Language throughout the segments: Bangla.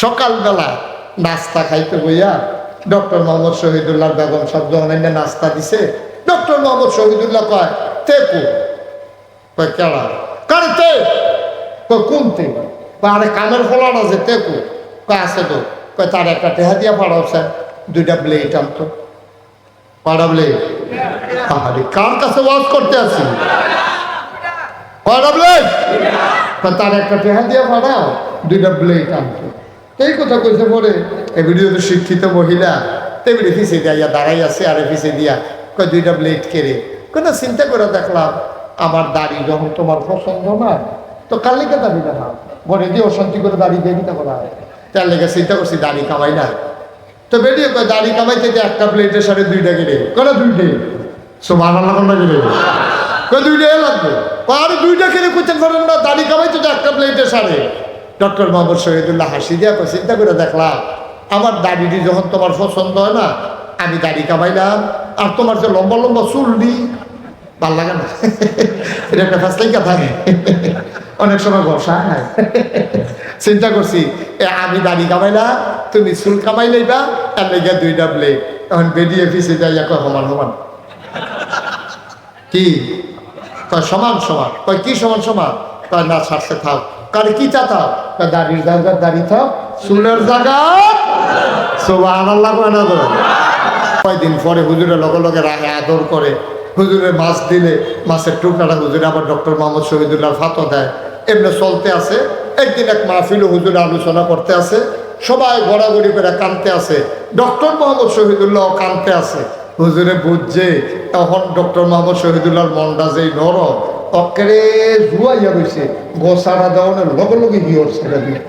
সকালবেলা নাস্তা খাইতে বইয়া ডক্টর মোহাম্মদ শহীদুল্লাহ বেগম সব অন্যান্য নাস্তা দিছে। ডক্টর মোহাম্মদ শহীদুল্লাহ কয় তেকু কয়, কেড়া? কারে তে? কোন তে? আরে কামের ফলার আছে তেকু কয়, আছে তো। কয়, তার একটা টেহা দিয়া পাড়াও স্যার দুইটা ব্লেড আনতো। পাড়াবলে? আরে কার কাছে ওয়াজ করতে আসি পাড়াবলে? তার একটা টেহা দিয়ে পাঠাও দুইটা ব্লেড আনতো। এই কথা কইছে পরে, এই ভিডিওতে শিক্ষিত মহিলা তেমনি ফিসে দিয়া দাঁড়াই আছে, আরে ফিসে দিয়া, কয় দুইটা ব্লেড কেড়ে? কোন চিন্তা করে দেখলাম, আমার দাড়ি যখন তোমার পছন্দ না, তো কালিকে দাবি দেখা বলে দিয়ে অশান্তি করে দাড়ি দিয়ে দিতে করা তার লেগে চিন্তা করছি দাড়ি কামাই না। তো বেরিয়ে কয়, দাড়ি কামাইতে যে একটা প্লেটের সাথে দুইটা কেড়ে। কেন দুইটে। সমান আল্লাহ কোনটা কেড়ে? কয়, দুইটাই লাগবে। আর দুইটা কেড়ে করতে পারেন না দাড়ি কামাইতে যে একটা প্লেটের সাথে। ডক্টর মোহাম্মদ শহীদুল্লাহ হাসি দিয়া চিন্তা করে দেখলাম আমার দাড়িটি যখন তোমার পছন্দ হয় না, আমি দাড়ি কামাইলাম, আর তোমার যে লম্বা লম্বা চুল দি ভালো লাগে না? এটা একটা ফার্স্টাই কথা অনেক সময় বসা হয় চিন্তা করছি আমি দাড়ি কামাইলা তুমি চুল কামাই লইবা, আর লেগে দুইটা ব্লেড এখন বেরিয়ে পিছিয়ে যাইয়া কয়, সমান সমান। কি? সমান সমান। কয়, কি সমান সমান? কয়, না, ছাড়ছে, থাক। কারে কি চা থাক কয় দাড়ির জায়গা দাড়ি থাক। চুলের জায়গা সোবা আনাল্লাহ কয় কয়দিন পরে হুজুরের লগে লগে রাহে আদর করে। হুজুরের মাছ দিলে মাছের টুকরাটা হুজুরে আবার ডক্টর মোহাম্মদ শহীদুল্লাহ ফাতো দেয়। এমনি চলতে আছে। একদিন এক মাহফিল হুজুরে আলোচনা করতে আছে। সবাই গড়াগড়ি করে কানতে আছে। ডক্টর মোহাম্মদ শহীদুল্লাহ কানতে আছে। হুজুরে বুঝছে, তখন ডক্টর মোহাম্মদ শহীদুল্লাহর মনটা যেই নরম অকেরে জুয়াইয়া রয়েছে গোসারা দেওয়ানের লগে লগে হিওর ছেড়ে দিয়ে।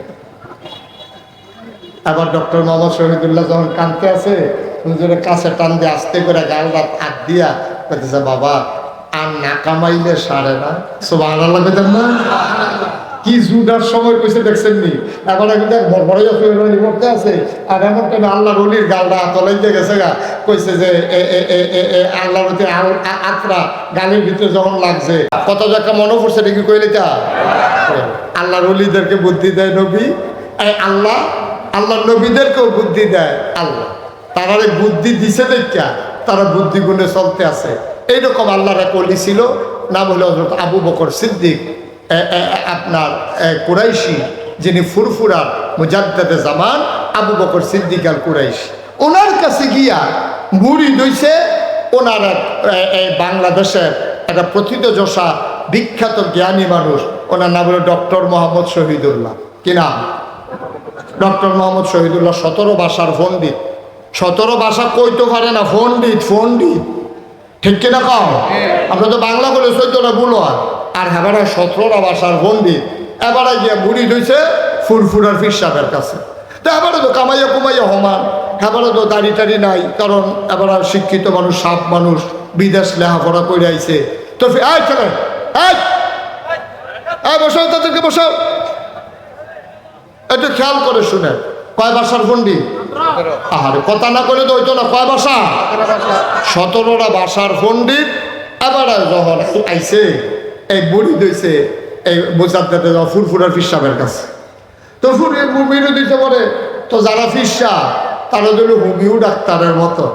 আবার ডক্টর মোহাম্মদ শহীদুল্লাহ যখন কানতে আছে হুজুরের কাছে টান দিয়ে আস্তে করে গালটা হাত দিয়া বলতেছে বাবা, আর না কামাইলে সারে না। সব আল্লাহ না? কি জুডার সময় কইছে দেখছেন নি? এখন এখন দেখ, বড় করতে আছে, আর এমন কেন আল্লাহ রলির গালটা তলাই দিয়ে গেছে গা। কইছে যে আল্লাহ রতি আত্রা গালের ভিতরে যখন লাগছে কত জায়গা মনে পড়ছে নাকি কইলে তা? আল্লাহ রলিদেরকে বুদ্ধি দেয় নবী আল্লাহ আল্লাহ নবীদেরকেও বুদ্ধি দেয় আল্লাহ। তারা বুদ্ধি দিছে দেখা তারা বুদ্ধি গুণে চলতে আছে। এইরকম আল্লাহর এক অলি ছিল, নাম হলো আবু বকর সিদ্দিক। আপনার কুরাইশি যিনি ফুরফুরার মুজাদ্দাদে জামান, আবু বকর সিদ্দিক আল কুরাইশি। ওনার কাছে গিয়া মুড়ি দইছে, ওনার বাংলাদেশের একটা প্রথিতযশা বিখ্যাত জ্ঞানী মানুষ, ওনার নাম হলো ডক্টর মোহাম্মদ শহীদুল্লাহ। কি নাম? ডক্টর মোহাম্মদ শহীদুল্লাহ, সতেরো ভাষার পণ্ডিত। সতেরো ভাষা কইতে পারে না, পণ্ডিত পণ্ডিত। ঠিক কিনা কম আমরা তো বাংলা বলে চৈতন্য বুলো আর হেবারে সতেরোটা ভাষার পণ্ডিত এবারে গিয়ে বুড়ি ধুইছে ফুরফুরার ফিসাবের কাছে। তো এবারে তো কামাইয়া কুমাইয়া হমান এবারে তো দাড়ি টাড়ি নাই কারণ এবারে শিক্ষিত মানুষ সাপ মানুষ বিদেশ লেখাপড়া করে আইছে। তো এই ছেলে এই! এই বসাও তাদেরকে বসাও। একটু খেয়াল করে শুনে কয় ভাষার পণ্ডিত আরে কথা না করে তো হইতো না কয় ভাষা? সতেরোটা ভাষার পণ্ডিত এবার যখন আইছে এই বুড়ি দইছে এই বোঝাতে ফুরফুরার ফিসাবের কাছে। তো ফুর মুমিরও দিতে পারে তো যারা ফিসা তারা দিল হোমিও ডাক্তারের মতো।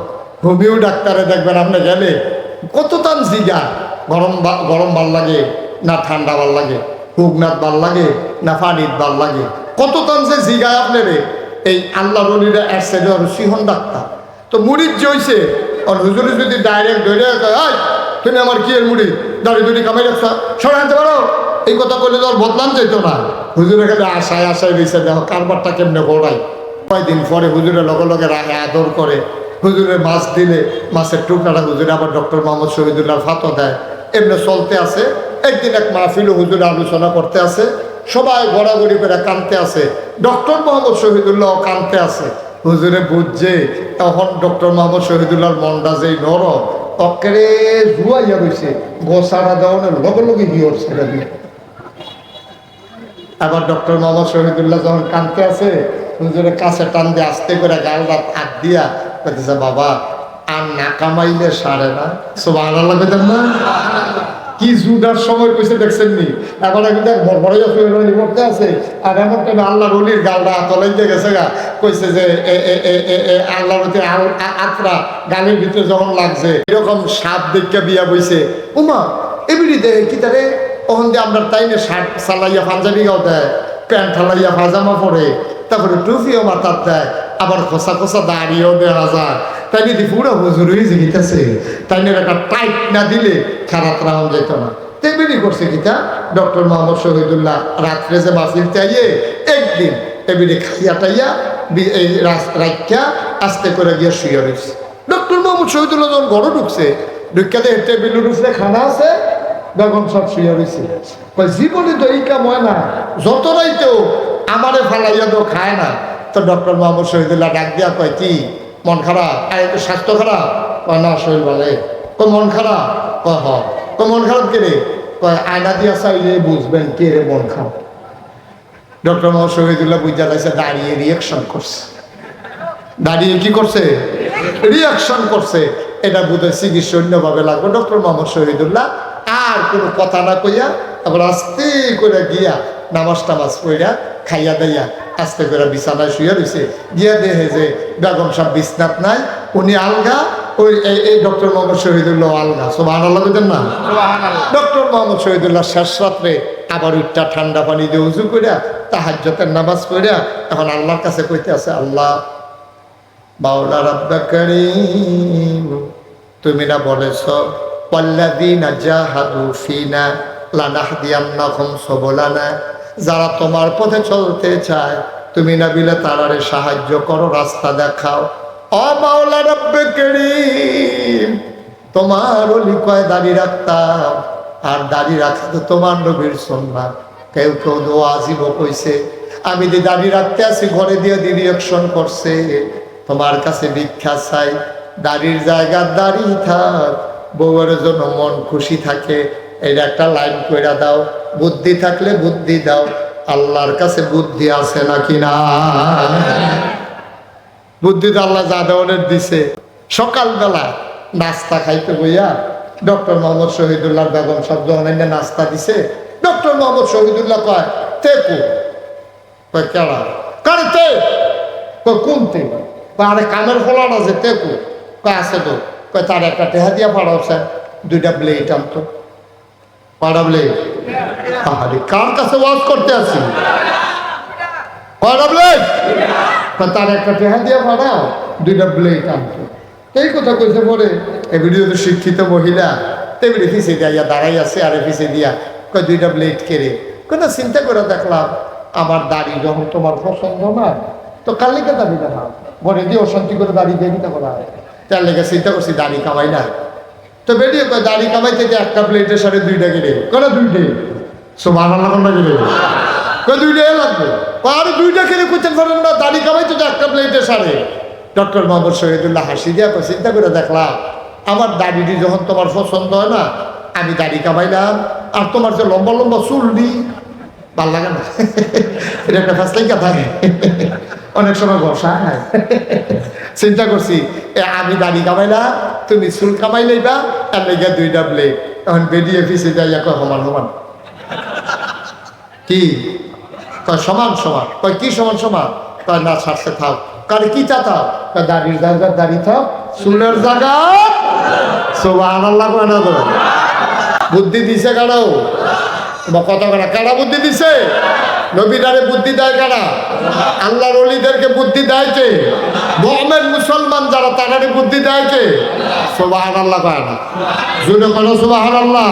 হোমিও ডাক্তারে দেখবেন আপনি গেলে কত তান জিগা গরম গরম ভালো লাগে না ঠান্ডা ভালো লাগে হুগনাথ ভালো লাগে না পানিত ভালো লাগে। কত তান যে জিগায় আপনারে? এই আল্লাহ রলিরা এক সাইডে আর সিহন ডাক্তার। তো মুড়ির যে আর হুজুরি যদি ডাইরেক্ট ধরে কয়, "এই, তুমি আমার কি এর মুড়ি? দাড়ি দুড়ি কামাই রাখছো? সরে আনতে পারো? এই কথা বললে তো আর বদলাম যেত না। হুজুরের কাছে আশায় আশায় রয়েছে দেখো কারবারটা কেমনে গোড়াই কয়দিন পরে হুজুরের লগে লগে রাহে আদর করে হুজুরের মাছ দিলে মাছের টুকরাটা হুজুরে আবার ডক্টর মোহাম্মদ শহীদুল্লাহ ফাতো দেয়। এমনি চলতে আছে একদিন এক মাহফিল হুজুরে আলোচনা করতে আছে সবাই গড়াগড়ি করে কানতে আছে ডক্টর মোহাম্মদ শহীদুল্লাহ কানতে আছে হুজুরে বুঝছে, তখন ডক্টর মোহাম্মদ শহীদুল্লাহর মনটা যেই নরম অকেরে জুয়াইয়া রয়েছে গোসারা দেওয়ানের লগে লগে দিয়ে আবার ডক্টর মোহাম্মদ শহীদুল্লাহ যখন কানতে আছে হুজুরের কাছে টান দিয়ে আস্তে করে গালটা হাত দিয়া বাবা, আর না কামাইলে সারে না। সব পেতেন না? কি জুদার সময় কইছে দেখছেন নি? এখন এখন দেখ, বড় করতে আছে। আর এমন টাইমে আল্লাহ রলির গালটা তলাইতে গেছে গা? কইছে যে আল্লাহ রতি আত্রা গালের ভিতরে যখন লাগছে, এরকম সাপ দেখে বিয়া বইছে। উমা, এবিডি দে কি তারে? ওখান দিয়ে আমরা তাইনে শার্ট সালাইয়া পাঞ্জাবি গাও দেয় প্যান্ট ঠালাইয়া পাজামা পরে, তারপরে টুপিও মাথার দেয়, আবার খোসা খোসা দাঁড়িয়েও দেওয়া যায়। তাই যদি পুরো হুজুর হয়ে জিগিতেছে। তাই একটা টাইট না দিলে খারাপ রাউন্ড যেত না। তেমনি করছে কিতা? ডক্টর মোহাম্মদ শহীদুল্লাহ রাত্রে যে মাহফিল চাইয়ে একদিন এবিডি খাইয়া টাইয়া এই রাখা আস্তে করে গিয়ে শুয়ে রয়েছে ডক্টর মোহাম্মদ শহীদুল্লাহ যখন ঘরে ঢুকছে ঢুকাতে টেবিলের উপরে খানা আছে, বেগম সব শুয়ে রয়েছে জীবনে তো এই কাম হয় না। যত রাইতেও আমারে ফালাইয়া তো খায় না। তো ডক্টর মোহাম্মদ শহীদুল্লাহ ডাক দিয়া কয়, কি? মন খারাপ? আর একটু স্বাস্থ্য খারাপ? কয়, না, শরীর বলে কয়, মন খারাপ? কয় হ? কয় মন খারাপ কে রে আয়না দিয়া চাইলে বুঝবেন কে রে মন খারাপ। ডক্টর মোহাম্মদ শহীদুল্লাহ বুঝা যাইছে দাঁড়িয়ে রিয়াকশন করছে। দাঁড়িয়ে কি করছে? রিয়াকশন করছে। এটা বোধহয় চিকিৎসা অন্যভাবে লাগবে। ডক্টর মোহাম্মদ শহীদুল্লাহ আর কোনো কথা না কইয়া আবার আস্তে করে গিয়া নামাজ টামাজ কইরা খাইয়া দাইয়া আস্তে করে বিছানায় শুয়ে রয়েছে গিয়া দেখে যে বেগম সাহেব বিছনাত নাই, উনি আলগা ওই এই ডক্টর মোহাম্মদ শহীদুল্লাহ আলগা সব আনাল্লাহ বুঝেন না? ডক্টর মোহাম্মদ শহীদুল্লাহ শেষ রাত্রে আবার উঠটা ঠান্ডা পানি দিয়ে উজু করিয়া তাহাজ্জতের নামাজ পড়িয়া এখন আল্লাহর কাছে কইতে আছে আল্লাহ মাওলা রাব্বা করিম তুমি না বলেছ পল্লাদিনা জাহাদু ফিনা লানাহদিয়ান্নাহুম সবলানা যারা তোমার পথে চলতে চায় তুমি না বিলে তারারে সাহায্য করো রাস্তা দেখাও তোমার অলি কয় দাড়ি রাখতাম, আর দাড়ি রাখা তো তোমার নবীর সন্ন্যাত কেউ কেউ দোয়া আজিব কইছে, আমি যে দাড়ি রাখতে আছি, ঘরে দিয়ে দি রিয়াকশন করছে। তোমার কাছে ভিক্ষা চাই, দাড়ির জায়গা দাড়ি থাক, বউয়ের জন্য মন খুশি থাকে, এটা একটা লাইন কইরা দাও, বুদ্ধি থাকলে বুদ্ধি দাও, আল্লাহর কাছে বুদ্ধি আছে নাকি না? বুদ্ধি তো আল্লাহ যা দেওয়ানের দিছে। সকালবেলা নাস্তা খাইতে বইয়া ডক্টর মোহাম্মদ শহীদুল্লাহ বেগম শব্দ অন্যান্য নাস্তা দিছে। ডক্টর মোহাম্মদ শহীদুল্লাহ কয় তেকু কয়, কেড়া? কারে তে? কোন তে? আরে কামের ফলান আছে তেকু কয়, আছে তো। তার একটা টেহা দিয়া পাড়াও স্যার দুইটা ব্লেড আনতো। পাড়া ব্লেড? কার কাছে ওয়াজ করতে আসি ব্লেড? তার একটা টেহা দিয়ে ভাড়াও দুইটা ব্লেড আনতো এই কথা কইছে পরে এই ভিডিওতে শিক্ষিত মহিলা তেমনি ফিসে দিয়া দাঁড়াই আছে, আরে ফিসে দিয়া, কয় দুইটা ব্লেড কেড়ে? কোন চিন্তা করে দেখলাম, আমার দাড়ি যখন তোমার পছন্দ না, তো কালিকে দাবি দেখা ঘরে দিয়ে অশান্তি করে দাড়ি দিয়ে দিতে করা তার লেগে চিন্তা করছি, দাড়ি কামাই না। তো বেরিয়ে দাড়ি কামাইতে যে একটা প্লেটের সাথে দুইটা কেড়ে। কেন দুইটে সো ভালো লাগন দুইটাই লাগবে? আর দুইটা কেড়ে করতে পারেন না, দাড়ি কামাইতে যে একটা প্লেটের সাথে ডক্টর মোহাম্মদ শহীদুল্লাহ হাসি দিয়া চিন্তা করে দেখলাম, আমার দাড়িটি যখন তোমার পছন্দ হয় না, আমি দাড়ি কামাইলাম, আর তোমার যে লম্বা লম্বা চুল দি ভালো লাগে না? এটা একটা ফার্স্ট কথা। অনেক সময় বসা চিন্তা করছি, এ আমি দাড়ি কামাইলাম, তুমি চুল কামাই বা আর লেগে দুইটা ব্লেড এখন বেরিয়ে যাইয়া কয়, সমান সমান। কি? কয় সমান সমান। কয়, কি সমান সমান? কয় না ছাড়তে থাক কারে কি চাতাও কয় দাড়ির জায়গা দাড়ি থাক চুলের জায়গা। সোবা আনাল্লাহ কয় না বুদ্ধি দিছে কারাও বা কত কারা কারা বুদ্ধি দিছে? নবীরারে বুদ্ধি দেয় কারা আল্লাহ রলিদেরকে বুদ্ধি দেয় কে? মোহামেদ মুসলমান যারা, তারারে বুদ্ধি দেয় কে? সোবাহান আল্লাহ কয় না। জুড়ে কোনো সোবাহান আল্লাহ